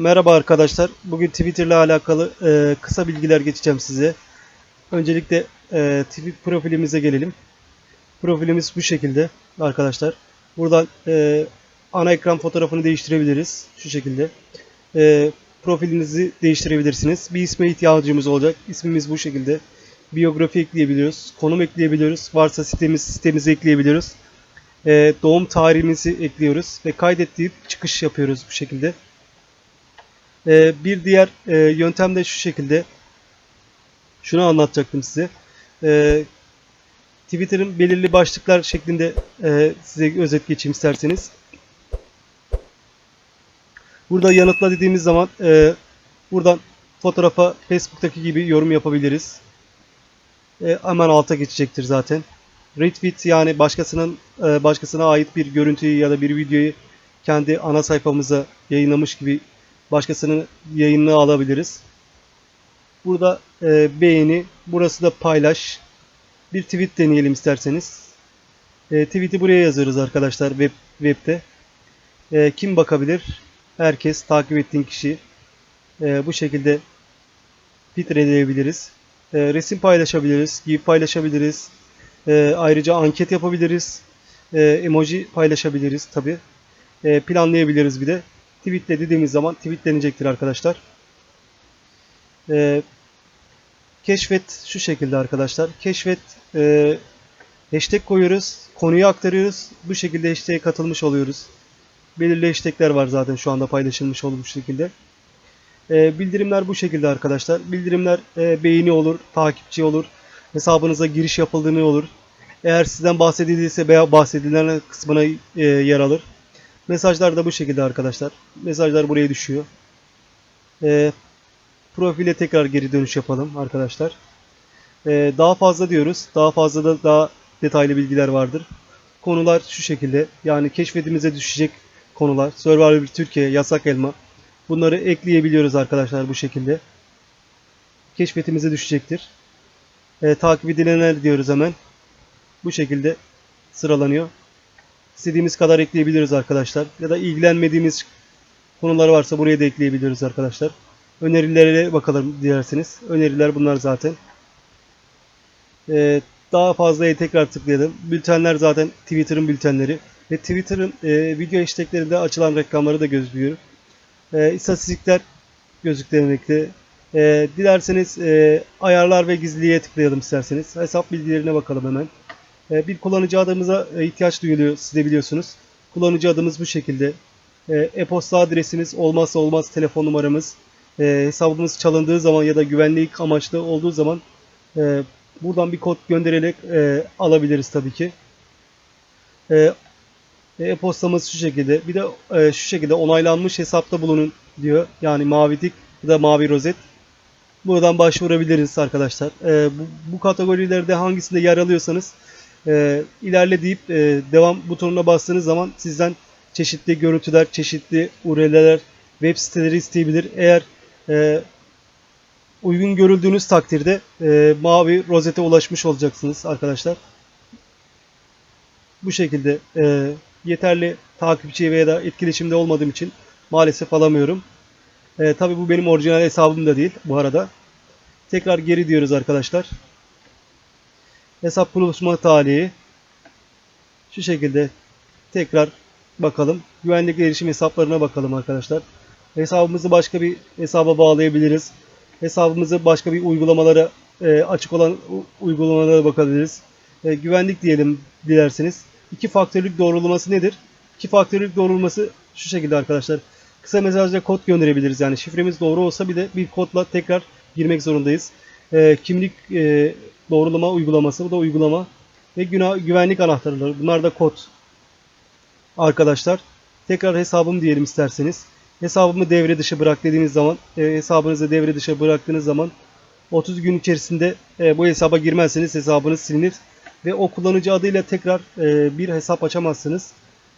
merhaba arkadaşlar. Bugün Twitter ile alakalı e, kısa bilgiler geçeceğim size. Öncelikle e, Twitter profilimize gelelim. Profilimiz bu şekilde arkadaşlar. Buradan e, ana ekran fotoğrafını değiştirebiliriz. Şu şekilde. E, profilinizi değiştirebilirsiniz. Bir isme ihtiyacımız olacak. İsmimiz bu şekilde. Biyografi ekleyebiliyoruz. Konum ekleyebiliyoruz. Varsa sitemiz sitemizi ekleyebiliyoruz. E, doğum tarihimizi ekliyoruz ve kaydet çıkış yapıyoruz bu şekilde. E, bir diğer e, yöntem de şu şekilde. Şunu anlatacaktım size. E, Twitter'ın belirli başlıklar şeklinde e, size özet geçeyim isterseniz. Burada yanıtla dediğimiz zaman e, buradan fotoğrafa Facebook'taki gibi yorum yapabiliriz. E, hemen alta geçecektir zaten. Retweet yani başkasının başkasına ait bir görüntüyü ya da bir videoyu kendi ana sayfamıza yayınlamış gibi başkasının yayınını alabiliriz. Burada e, beğeni, burası da paylaş. Bir tweet deneyelim isterseniz. E, tweet'i buraya yazıyoruz arkadaşlar web web'te. E, kim bakabilir? Herkes takip ettiğin kişi. E, bu şekilde filtre edebiliriz. E, resim paylaşabiliriz, GIF paylaşabiliriz. E, ayrıca anket yapabiliriz. E, emoji paylaşabiliriz tabi. E, planlayabiliriz bir de. Tweetle dediğimiz zaman tweetlenecektir arkadaşlar. E, keşfet şu şekilde arkadaşlar. Keşfet e, hashtag koyuyoruz. Konuyu aktarıyoruz. Bu şekilde hashtag'e katılmış oluyoruz. Belirli hashtag'ler var zaten şu anda paylaşılmış bu şekilde. E, bildirimler bu şekilde arkadaşlar. Bildirimler e, beğeni olur, takipçi olur, hesabınıza giriş yapıldığını olur. Eğer sizden bahsedildiyse veya bahsedilen kısmına e, yer alır. Mesajlar da bu şekilde arkadaşlar. Mesajlar buraya düşüyor. E, profile tekrar geri dönüş yapalım arkadaşlar. E, daha fazla diyoruz. Daha fazla da daha detaylı bilgiler vardır. Konular şu şekilde. Yani keşfetimize düşecek konular. Survivor Türkiye, Yasak Elma. Bunları ekleyebiliyoruz arkadaşlar bu şekilde. Keşfetimize düşecektir. E, takip edilenler diyoruz hemen. Bu şekilde sıralanıyor. İstediğimiz kadar ekleyebiliriz arkadaşlar. Ya da ilgilenmediğimiz konular varsa buraya da ekleyebiliyoruz arkadaşlar. Önerilere bakalım dilerseniz. Öneriler bunlar zaten. Ee, daha fazlaya tekrar tıklayalım. Bültenler zaten Twitter'ın bültenleri. Ve Twitter'ın e, video hashtaglerinde açılan reklamları da gözüküyor. E, istatistikler gözükmekte. E, dilerseniz e, ayarlar ve gizliliğe tıklayalım isterseniz. Hesap bilgilerine bakalım hemen. E, bir kullanıcı adımıza e, ihtiyaç duyuluyor siz de biliyorsunuz. Kullanıcı adımız bu şekilde. E, E-posta adresimiz olmazsa olmaz telefon numaramız. E, hesabımız çalındığı zaman ya da güvenlik amaçlı olduğu zaman e, buradan bir kod göndererek e, alabiliriz tabii ki. E-postamız şu şekilde. Bir de şu şekilde onaylanmış hesapta bulunun diyor. Yani mavi tik ya da mavi rozet. Buradan başvurabiliriz arkadaşlar. Bu, bu kategorilerde hangisinde yer alıyorsanız e, ilerle deyip e, devam butonuna bastığınız zaman sizden çeşitli görüntüler, çeşitli URL'ler, web siteleri isteyebilir. Eğer e, uygun görüldüğünüz takdirde e, mavi rozete ulaşmış olacaksınız arkadaşlar. Bu şekilde e, yeterli takipçi veya da etkileşimde olmadığım için maalesef alamıyorum. E, Tabi bu benim orijinal hesabım da değil bu arada. Tekrar geri diyoruz arkadaşlar. Hesap buluşma tarihi. Şu şekilde tekrar bakalım. Güvenlik erişim hesaplarına bakalım arkadaşlar. Hesabımızı başka bir hesaba bağlayabiliriz. Hesabımızı başka bir uygulamalara e, açık olan uygulamalara bakabiliriz. E, güvenlik diyelim dilerseniz. İki faktörlük doğrulaması nedir? İki faktörlük doğrulaması şu şekilde arkadaşlar. Kısa mesajla kod gönderebiliriz. Yani şifremiz doğru olsa bir de bir kodla tekrar girmek zorundayız. E, kimlik doğrulama uygulaması. Bu da uygulama. Ve günah, güvenlik anahtarları. Bunlar da kod. Arkadaşlar. Tekrar hesabım diyelim isterseniz. Hesabımı devre dışı bırak dediğiniz zaman e, hesabınızı devre dışı bıraktığınız zaman 30 gün içerisinde e, bu hesaba girmezseniz hesabınız silinir. Ve o kullanıcı adıyla tekrar e, bir hesap açamazsınız.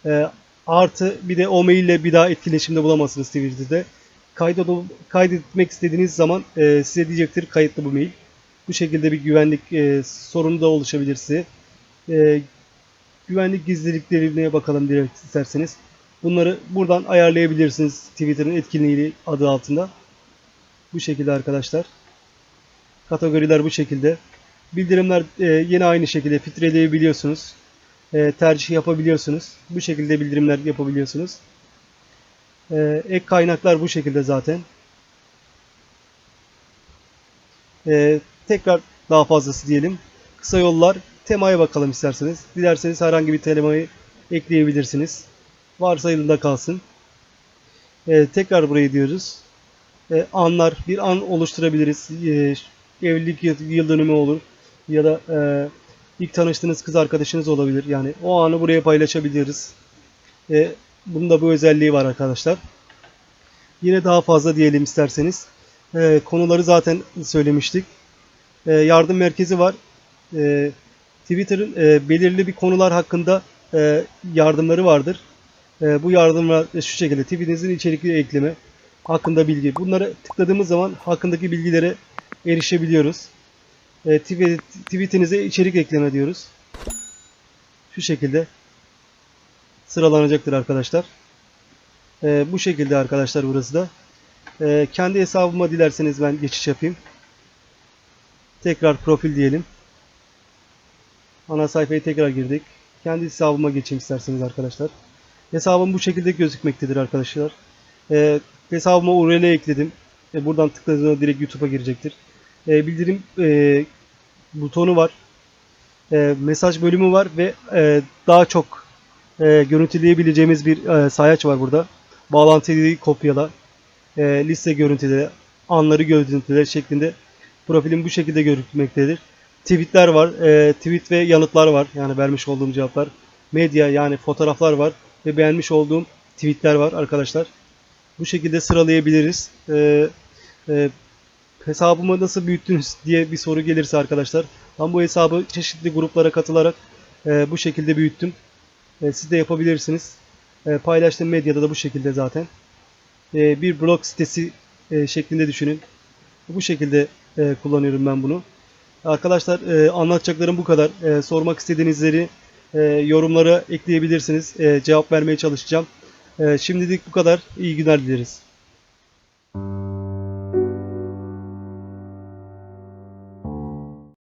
E, artı bir de o maille bir daha etkileşimde bulamazsınız Twitter'de. Kaydet, kaydetmek istediğiniz zaman e, size diyecektir kayıtlı bu mail. Bu şekilde bir güvenlik e, sorunu da oluşabilir size. E, güvenlik gizliliklerine bakalım direkt isterseniz. Bunları buradan ayarlayabilirsiniz Twitter'ın etkinliği adı altında. Bu şekilde arkadaşlar. Kategoriler bu şekilde. Bildirimler e, yine aynı şekilde filtreleyebiliyorsunuz. E, tercih yapabiliyorsunuz. Bu şekilde bildirimler yapabiliyorsunuz. E, ek kaynaklar bu şekilde zaten. E, tekrar daha fazlası diyelim. Kısa yollar. Temaya bakalım isterseniz. Dilerseniz herhangi bir temayı ekleyebilirsiniz. Varsayılımda kalsın. E, tekrar burayı diyoruz. E, anlar. Bir an oluşturabiliriz. E, evlilik yıl dönümü olur. Ya da e, ilk tanıştığınız kız arkadaşınız olabilir. Yani o anı buraya paylaşabiliriz. E, bunun da bu özelliği var arkadaşlar. Yine daha fazla diyelim isterseniz. E, konuları zaten söylemiştik. E, yardım merkezi var. E, Twitter'ın e, belirli bir konular hakkında e, yardımları vardır. Bu yardımlar şu şekilde tweetinizin içerikli ekleme hakkında bilgi. Bunları tıkladığımız zaman hakkındaki bilgilere erişebiliyoruz. E, tweet, tweetinize içerik ekleme diyoruz. Şu şekilde sıralanacaktır arkadaşlar. Bu şekilde arkadaşlar burası da. Kendi hesabıma dilerseniz ben geçiş yapayım. Tekrar profil diyelim. Ana sayfaya tekrar girdik. Kendi hesabıma geçeyim isterseniz arkadaşlar. Hesabım bu şekilde gözükmektedir arkadaşlar. E, hesabıma URL ekledim. E, buradan tıkladığınızda direkt YouTube'a girecektir. E, bildirim e, butonu var. E, mesaj bölümü var ve e, daha çok e, görüntüleyebileceğimiz bir e, sayaç var burada. Bağlantıyı kopyala, e, liste görüntüleri, anları görüntüleri şeklinde profilim bu şekilde gözükmektedir. Tweetler var, e, tweet ve yanıtlar var. Yani vermiş olduğum cevaplar. Medya yani fotoğraflar var ve beğenmiş olduğum tweetler var arkadaşlar. Bu şekilde sıralayabiliriz. E, e, hesabımı nasıl büyüttünüz diye bir soru gelirse arkadaşlar. Ben bu hesabı çeşitli gruplara katılarak e, bu şekilde büyüttüm. E, siz de yapabilirsiniz. E, paylaştığım medyada da bu şekilde zaten. E, bir blog sitesi e, şeklinde düşünün. Bu şekilde e, kullanıyorum ben bunu. Arkadaşlar e, anlatacaklarım bu kadar. E, sormak istediğinizleri e, yorumlara ekleyebilirsiniz. E, cevap vermeye çalışacağım. E, şimdilik bu kadar. İyi günler dileriz.